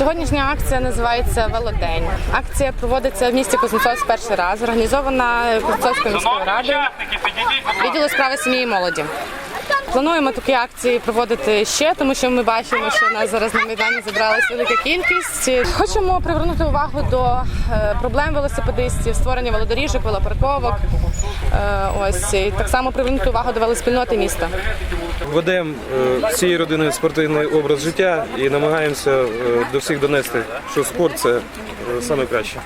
Сьогоднішня акція називається Велодень. Акція проводиться в місті Кузнецовськ перший раз, організована Кузнецовською міською радою, відділу справи сім'ї і молоді. Плануємо такі акції проводити ще, тому що ми бачимо, що нас зараз на майдані зібралась велика кількість. Хочемо привернути увагу до е, проблем велосипедистів, створення велодоріжок, велопарковок. Е, Ось і так само привернути увагу до велоспільноти міста. Ведемо е, всією родиною спортивний образ життя і намагаємося е, до всіх донести, що спорт це е, саме краще.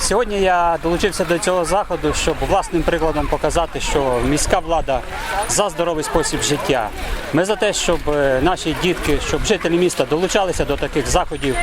Сьогодні я долучився до цього заходу, щоб власним прикладом показати, що міська влада за здоровий спосіб життя. Ми за те, щоб е, наші дітки, щоб жителі міста долучалися до таких заходів.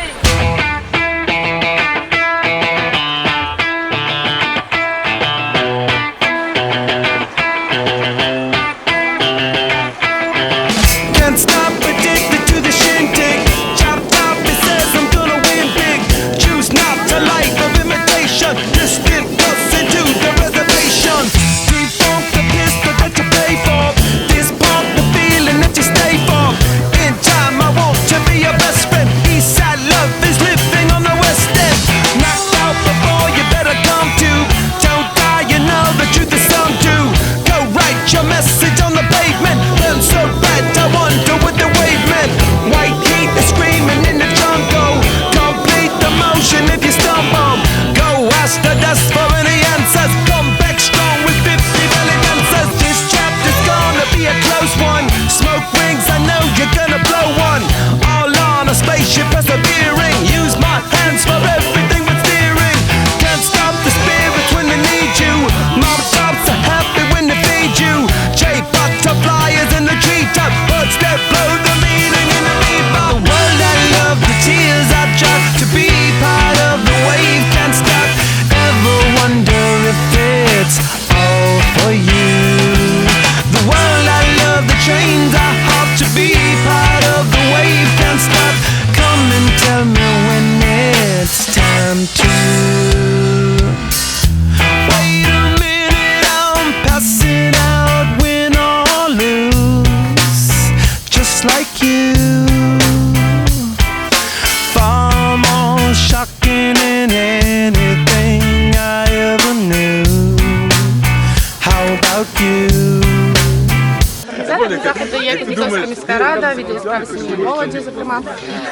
Заходу є Кузнецовська міська рада, відділ справи сім'ї молоді, зокрема.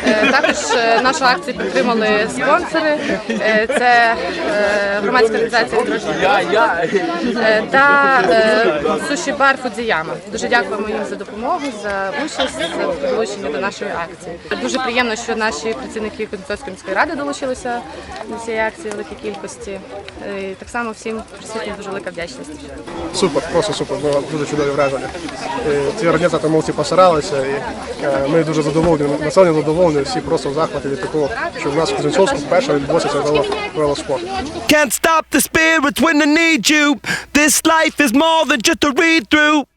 Е, Також е, нашу акцію підтримали спонсори. Е, Це громадська організація та суші бар Фудзіяма. Дуже дякуємо їм за допомогу, за участь, за долучення до нашої акції. Дуже приємно, що наші працівники Кузнецовської міської ради долучилися до цієї акції в великій кількості. І Так само всім присутнім дуже велика вдячність. Супер, просто супер. Було дуже чудові враження. Ці організатори молодці постаралися, і е, ми дуже задоволені, населення задоволені, всі просто в захваті від такого, що в нас в Кузнецовську вперше відбувся цей вело- велоспорт. Can't stop the spirits when I need you. This life is more than just a read through.